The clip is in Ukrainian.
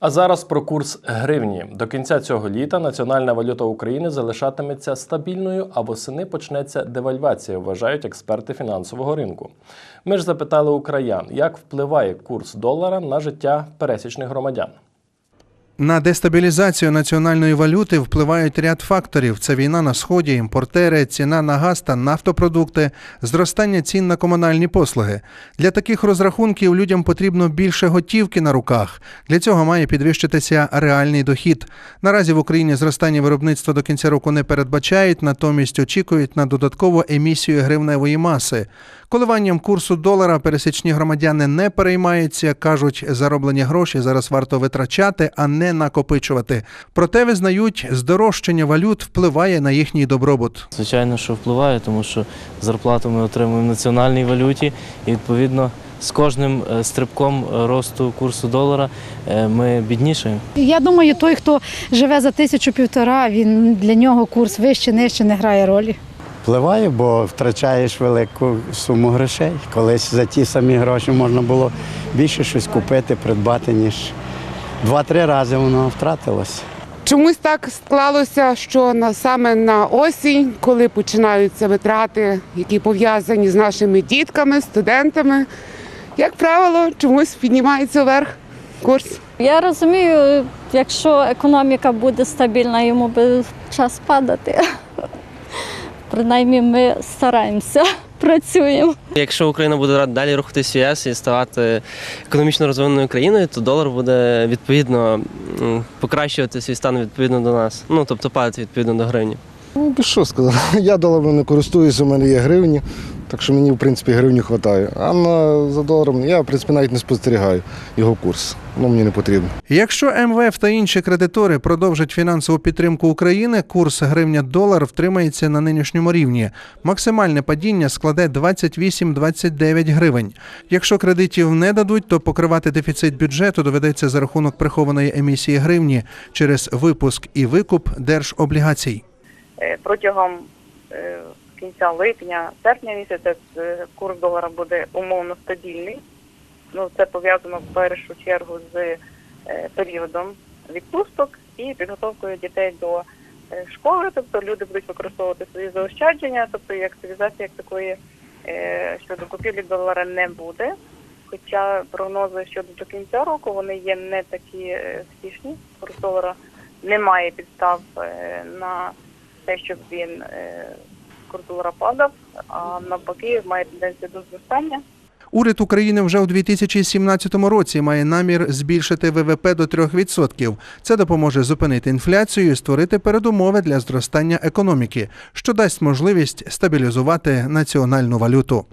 А зараз про курс гривні. До кінця цього літа національна валюта України залишатиметься стабільною, а восени почнеться девальвація, вважають експерти фінансового ринку. Ми ж запитали україн, як впливає курс долара на життя пересічних громадян. На дестабілізацію національної валюти впливають ряд факторів: це війна на сході, імпортери, ціна на газ та нафтопродукти, зростання цін на комунальні послуги. Для таких розрахунків людям потрібно більше готівки на руках. Для цього має підвищитися реальний дохід. Наразі в Україні зростання виробництва до кінця року не передбачають, натомість очікують на додаткову емісію гривневої маси. Коливанням курсу долара пересічні громадяни не переймаються, кажуть, зароблені гроші зараз варто витрачати, а не накопичувати. Проте визнають, здорожчання валют впливає на їхній добробут. Звичайно, що впливає, тому що зарплату ми отримуємо в національній валюті, і відповідно з кожним е, стрибком е, росту курсу долара е, ми біднішаємо. Я думаю, той, хто живе за тисячу півтора, він для нього курс вище, нижче не грає ролі. Впливає, бо втрачаєш велику суму грошей. Колись за ті самі гроші можна було більше щось купити, придбати, ніж два-три рази воно втратилось. Чомусь так склалося, що на саме на осінь, коли починаються витрати, які пов'язані з нашими дітками, студентами, як правило, чомусь піднімається вверх курс. Я розумію, якщо економіка буде стабільна, йому би час падати. Принаймні ми стараємося, працюємо. Якщо Україна буде далі рухатись в ЄС і ставати економічно розвиненою країною, то долар буде відповідно покращувати свій стан відповідно до нас. Ну тобто падати відповідно до гривні. Ну, що сказати, я доларом не користуюся, у мене є гривні, так що мені, в принципі, гривні вистачає. А на, за доларом я, в принципі, навіть не спостерігаю його курс. Ну, мені не потрібно. Якщо МВФ та інші кредитори продовжать фінансову підтримку України, курс гривня-долар втримається на нинішньому рівні. Максимальне падіння складе 28-29 гривень. Якщо кредитів не дадуть, то покривати дефіцит бюджету доведеться за рахунок прихованої емісії гривні через випуск і викуп держоблігацій. Е, протягом е, кінця липня, серпня місяця е, курс долара буде умовно стабільний. Ну, це пов'язано в першу чергу з періодом відпусток і підготовкою дітей до школи. Тобто люди будуть використовувати свої заощадження, тобто і активізації як такої щодо купівлі долара не буде. Хоча прогнози щодо до кінця року вони є не такі втішні. Курс долара немає підстав на те, щоб він е, курс падав, а навпаки має тенденцію до зростання. Уряд України вже у 2017 році має намір збільшити ВВП до 3%. Це допоможе зупинити інфляцію і створити передумови для зростання економіки, що дасть можливість стабілізувати національну валюту.